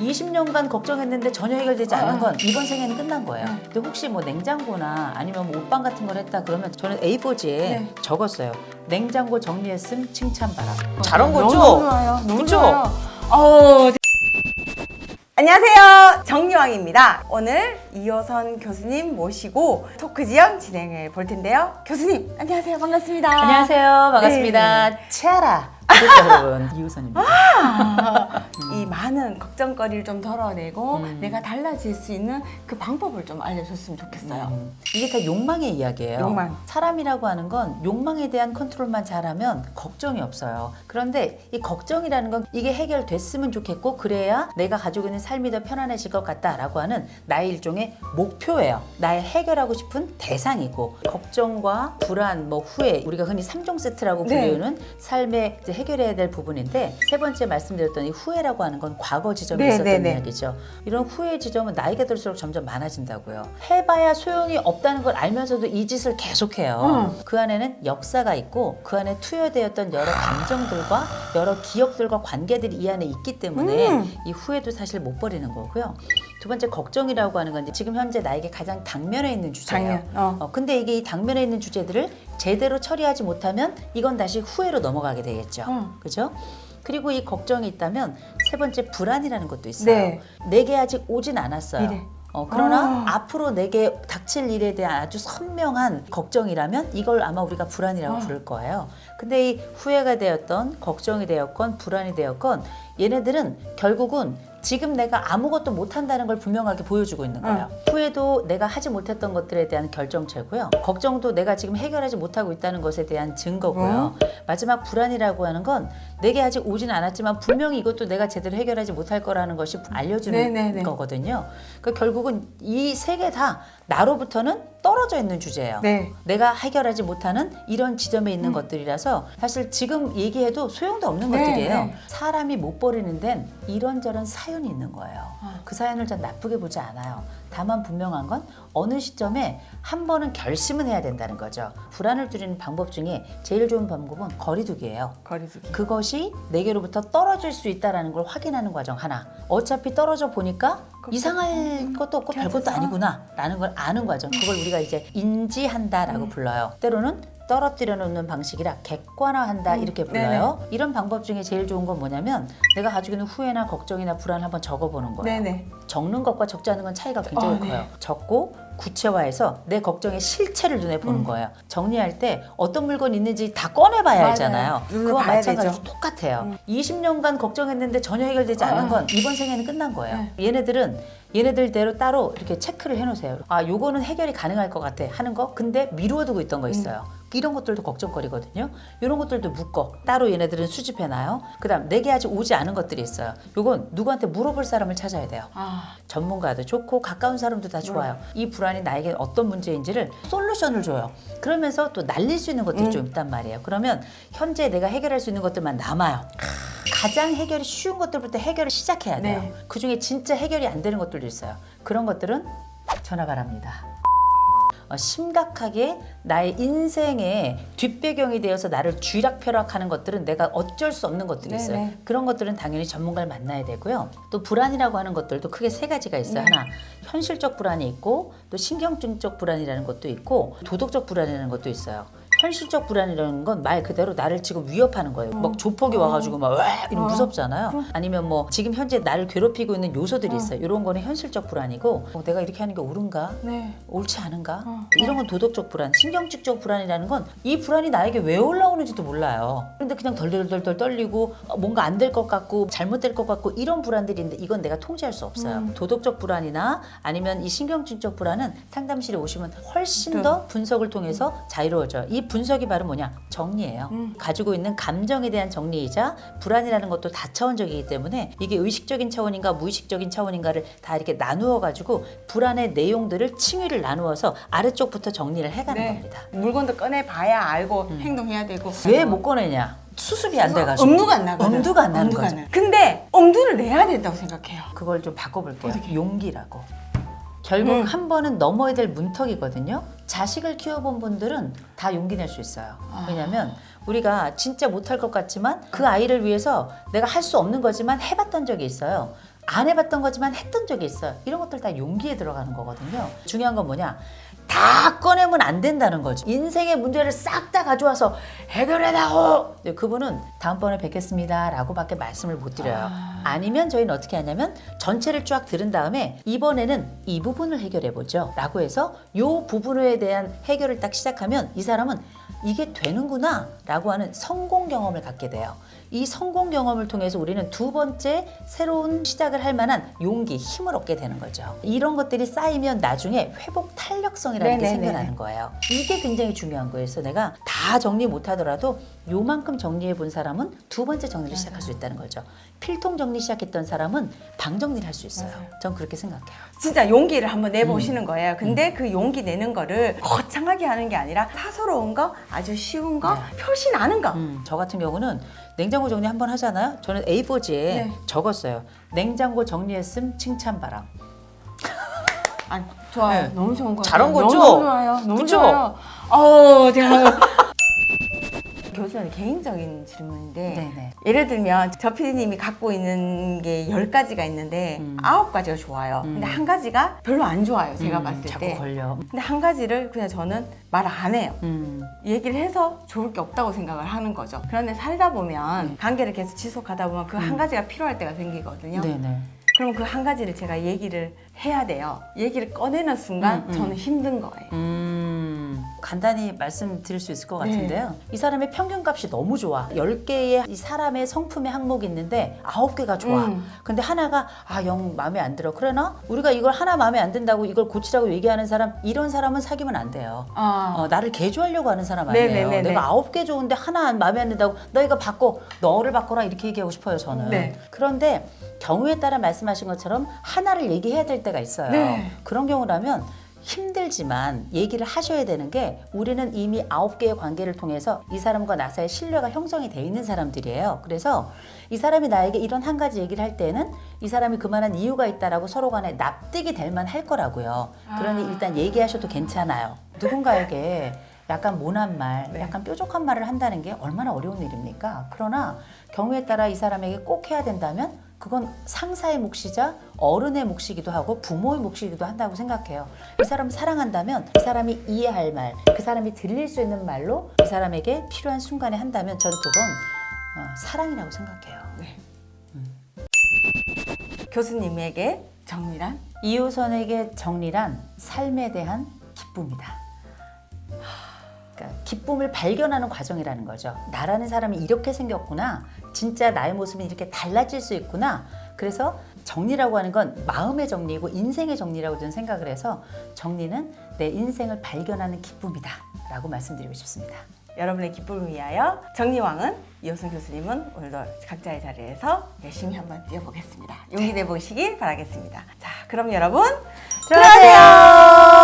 20년간 걱정했는데 전혀 해결되지 아, 않은 아. 건 이번 생에는 끝난 거예요. 네. 근데 혹시 뭐 냉장고나 아니면 뭐 옷방 같은 걸 했다 그러면 저는 A4지에 네. 적었어요. 냉장고 정리했음 칭찬바라. 잘한 거죠? 너무 좋아요. 너무 그쵸? 좋아요. 어, 안녕하세요. 정유왕입니다. 오늘 이호선 교수님 모시고 토크 지형 진행해 볼 텐데요. 교수님, 안녕하세요. 반갑습니다. 안녕하세요. 반갑습니다. 네. 차라. 구독자 여러분 이우선입니다. 이 많은 걱정거리를 좀 덜어내고 음. 내가 달라질 수 있는 그 방법을 좀 알려줬으면 좋겠어요. 음, 이게 다 욕망의 이야기예요. 욕망. 사람이라고 하는 건 욕망에 대한 컨트롤만 잘하면 걱정이 없어요. 그런데 이 걱정이라는 건 이게 해결됐으면 좋겠고 그래야 내가 가지고 있는 삶이 더 편안해질 것 같다라고 하는 나의 일종의 목표예요. 나의 해결하고 싶은 대상이고 걱정과 불안, 뭐 후회 우리가 흔히 삼종 세트라고 네. 불리우는 삶에 이제 해결해야 될 부분인데 세 번째 말씀드렸던 이 후회라고 하는 건 과거 지점에 네, 있었던 네, 네. 이야기죠. 이런 후회 지점은 나이가 들수록 점점 많아진다고요. 해봐야 소용이 없다는 걸 알면서도 이 짓을 계속해요. 음. 그 안에는 역사가 있고 그 안에 투여되었던 여러 감정들과 여러 기억들과 관계들이 이 안에 있기 때문에 음. 이 후회도 사실 못 버리는 거고요. 두 번째 걱정이라고 하는 건 이제 지금 현재 나에게 가장 당면에 있는 주제예요. 당면. 어. 어, 근데 이게 이 당면에 있는 주제들을 제대로 처리하지 못하면 이건 다시 후회로 넘어가게 되겠죠. 음. 그죠? 그리고 이 걱정이 있다면 세 번째 불안이라는 것도 있어요. 네. 내게 아직 오진 않았어요. 미래. 어, 그러나 아. 앞으로 내게 닥칠 일에 대한 아주 선명한 걱정이라면 이걸 아마 우리가 불안이라고 아. 부를 거예요. 근데 이 후회가 되었던 걱정이 되었건 불안이 되었건 얘네들은 결국은 지금 내가 아무것도 못한다는 걸 분명하게 보여주고 있는 거예요. 후회도 내가 하지 못했던 것들에 대한 결정체고요. 걱정도 내가 지금 해결하지 못하고 있다는 것에 대한 증거고요. 마지막 불안이라고 하는 건 내게 아직 오진 않았지만 분명히 이것도 내가 제대로 해결하지 못할 거라는 것이 알려주는 네네네. 거거든요. 그 결국은 이 세 개 다 나로부터는 떨어져 있는 주제예요. 네. 내가 해결하지 못하는 이런 지점에 있는 것들이라서 사실 지금 얘기해도 소용도 없는 네, 것들이에요. 네. 사람이 못 버리는 데는 이런저런 사연이 있는 거예요. 아. 그 사연을 전 나쁘게 보지 않아요. 다만 분명한 건 어느 시점에 한 번은 결심은 해야 된다는 거죠. 불안을 줄이는 방법 중에 제일 좋은 방법은 거리두기예요. 거리두기. 그것이 내게로부터 떨어질 수 있다라는 걸 확인하는 과정 하나. 어차피 떨어져 보니까 이상할 것도 없고 별것도. 아니구나라는 걸 아는 과정. 그걸 우리가 이제 인지한다라고 음. 불러요. 때로는 떨어뜨려 놓는 방식이라 객관화한다 음, 이렇게 불러요. 이런 방법 중에 제일 좋은 건 뭐냐면 내가 가지고 있는 후회나 걱정이나 불안을 한번 적어보는 거예요. 네네. 적는 것과 적지 않은 건 차이가 굉장히 아, 네. 커요. 적고 구체화해서 내 걱정의 실체를 눈에 보는 음. 거예요. 정리할 때 어떤 물건이 있는지 다 꺼내봐야 맞아요. 알잖아요. 봐야 마찬가지로 되죠. 똑같아요. 음. 20년간 걱정했는데 전혀 해결되지 아, 않은 아. 건 이번 생에는 끝난 거예요. 네. 얘네들은 얘네들대로 따로 이렇게 체크를 해놓으세요. 아, 요거는 해결이 가능할 것 같아 하는 거, 근데 미루어두고 있던 음. 거 있어요. 이런 것들도 걱정거리거든요. 이런 것들도 묶어 따로 얘네들은 수집해놔요. 그 다음 내게 아직 오지 않은 것들이 있어요. 요건 누구한테 물어볼 사람을 찾아야 돼요. 아. 전문가도 좋고 가까운 사람도 다 좋아요. 이 불안이 나에게 어떤 문제인지를 솔루션을 줘요. 그러면서 또 날릴 수 있는 것들이 음. 좀 있단 말이에요. 그러면 현재 내가 해결할 수 있는 것들만 남아요. 가장 해결이 쉬운 것들부터 해결을 시작해야 돼요. 네. 그 중에 진짜 해결이 안 되는 것들도 있어요. 그런 것들은 전화 바랍니다. 어, 심각하게 나의 인생의 뒷배경이 되어서 나를 쥐락펴락하는 것들은 내가 어쩔 수 없는 것들이 있어요. 네네. 그런 것들은 당연히 전문가를 만나야 되고요. 또 불안이라고 하는 것들도 크게 세 가지가 있어요. 네. 하나, 현실적 불안이 있고 또 신경증적 불안이라는 것도 있고 도덕적 불안이라는 것도 있어요. 현실적 불안이라는 건 말 그대로 나를 지금 위협하는 거예요. 막 조폭이 와가지고 막 와! 이러면 어. 무섭잖아요. 아니면 뭐 지금 현재 나를 괴롭히고 있는 요소들이 있어요. 이런 거는 현실적 불안이고 어, 내가 이렇게 하는 게 옳은가? 네. 옳지 않은가? 어. 이런 건 도덕적 불안, 신경증적 불안이라는 건 이 불안이 나에게 왜 올라오는지도 몰라요. 근데 그냥 덜덜덜덜 떨리고 어, 뭔가 안 될 것 같고 잘못될 것 같고 이런 불안들인데 이건 내가 통제할 수 없어요. 음. 도덕적 불안이나 아니면 이 신경증적 불안은 상담실에 오시면 훨씬 네. 더 분석을 통해서 자유로워져요. 이 분석이 바로 뭐냐? 정리예요. 음. 가지고 있는 감정에 대한 정리이자 불안이라는 것도 다차원적이기 때문에 이게 의식적인 차원인가 무의식적인 차원인가를 다 이렇게 나누어 가지고 불안의 내용들을 층위를 나누어서 아래쪽부터 정리를 해가는 네. 겁니다. 물건도 꺼내 봐야 알고 행동해야 되고. 왜 못 꺼내냐? 수습이 안 돼가지고 엄두가 안 나거든. 엄두가 안 나는 엄두가 거죠. 안 나요. 근데 엄두를 내야 된다고 생각해요. 그걸 좀 바꿔볼게요. 어떻게? 용기라고. 결국 음. 한 번은 넘어야 될 문턱이거든요. 자식을 키워본 분들은 다 용기 낼 수 있어요. 아. 왜냐하면 우리가 진짜 못할 것 같지만 그 아이를 위해서 내가 할 수 없는 거지만 해봤던 적이 있어요. 안 해봤던 거지만 했던 적이 있어요. 이런 것들 다 용기에 들어가는 거거든요. 중요한 건 뭐냐? 다 꺼내면 안 된다는 거죠. 인생의 문제를 싹 다 가져와서 해결해다오. 네, 그분은 다음번에 뵙겠습니다 라고밖에 말씀을 못 드려요. 아 니면 저희는 어떻게 하냐면 전체를 쫙 들은 다음에 이번에는 이 부분을 해결해 보죠.라고 해서 요 부분에 대한 해결을 딱 시작하면 이 사람은 이게 되는구나 라고 하는 성공 경험을 갖게 돼요. 이 성공 경험을 통해서 우리는 두 번째 새로운 시작을 할 만한 용기, 힘을 얻게 되는 거죠. 이런 것들이 쌓이면 나중에 회복 탄력성이라는 게 네네네네. 생겨나는 거예요. 이게 굉장히 중요한 거예요. 그래서 내가 다 정리 못 하더라도 요만큼 정리해 본 사람은 두 번째 정리를 시작할 수 있다는 거죠. 필통 정리 시작했던 사람은 방 정리를 할 수 있어요. 맞아요. 전 그렇게 생각해요. 진짜 용기를 한번 내보시는 음. 거예요. 근데 그 용기 내는 거를 거창하게 하는 게 아니라 사소로운 거, 아주 쉬운 거, 네. 표시 나는 거. 음, 저 같은 경우는 냉장고 정리 한번 하잖아요. 저는 A4지에 네. 적었어요. 냉장고 정리했음 칭찬 바람. 아, 좋아요. 네. 너무 좋은 거 잘한. 거죠? 너무 좋아요. 너무 그죠? 좋아요. 어, 제가 교수님 개인적인 질문인데 네네. 예를 들면 저 PD님이 갖고 있는 게 열가지가 있는데 음. 아홉 가지가 좋아요. 음. 근데 한 가지가 별로 안 좋아요. 제가 음, 봤을 자꾸 때. 걸려. 근데 한 가지를 그냥 저는 말 안 해요. 음, 얘기를 해서 좋을 게 없다고 생각을 하는 거죠. 그런데 살다 보면 네. 관계를 계속 지속하다 보면 그한 음. 가지가 필요할 때가 생기거든요. 네네. 그럼 그 한 가지를 제가 얘기를 해야 돼요. 얘기를 꺼내는 순간 음, 음. 저는 힘든 거예요. 음, 간단히 말씀드릴 수 있을 것 네. 같은데요. 이 사람의 평균값이 너무 좋아. 10개의 이 사람의 성품의 항목이 있는데 9개가 좋아. 음. 근데 하나가 아, 영 마음에 안 들어. 그러나 우리가 이걸 하나 마음에 안 든다고 이걸 고치라고 얘기하는 사람 이런 사람은 사귀면 안 돼요. 아, 어, 나를 개조하려고 하는 사람 아니에요. 네네네네. 내가 아홉 개 좋은데 하나 마음에 안 든다고 너 이거 바꿔 너를 바꿔라 이렇게 얘기하고 싶어요 저는. 네. 그런데 경우에 따라 말씀하신 것처럼 하나를 얘기해야 될 때가 있어요. 네. 그런 경우라면 힘들지만 얘기를 하셔야 되는 게 우리는 이미 아홉 개의 관계를 통해서 이 사람과 나 사이에 신뢰가 형성이 돼 있는 사람들이에요. 그래서 이 사람이 나에게 이런 한 가지 얘기를 할 때는 이 사람이 그만한 이유가 있다라고 서로 간에 납득이 될 만 할 거라고요. 그러니 아. 일단 얘기하셔도 괜찮아요. 누군가에게 약간 모난 말, 네. 약간 뾰족한 말을 한다는 게 얼마나 어려운 일입니까? 그러나 경우에 따라 이 사람에게 꼭 해야 된다면 그건 상사의 몫이자 어른의 몫이기도 하고 부모의 몫이기도 한다고 생각해요. 이 사람 사랑한다면 이 사람이 이해할 말, 그 사람이 들릴 수 있는 말로 이 사람에게 필요한 순간에 한다면 저는 그건 어, 사랑이라고 생각해요. 교수님에게 정리란? 이호선에게 정리란 삶에 대한 기쁨이다. 그러니까 기쁨을 발견하는 과정이라는 거죠. 나라는 사람이 이렇게 생겼구나. 진짜 나의 모습이 이렇게 달라질 수 있구나. 그래서 정리라고 하는 건 마음의 정리이고 인생의 정리라고 저는 생각을 해서 정리는 내 인생을 발견하는 기쁨이다. 라고 말씀드리고 싶습니다. 여러분의 기쁨을 위하여 정리왕은 이호선 교수님은 오늘도 각자의 자리에서 열심히 한번 뛰어보겠습니다. 용기 내보시길 바라겠습니다. 자, 그럼 여러분 들어가세요.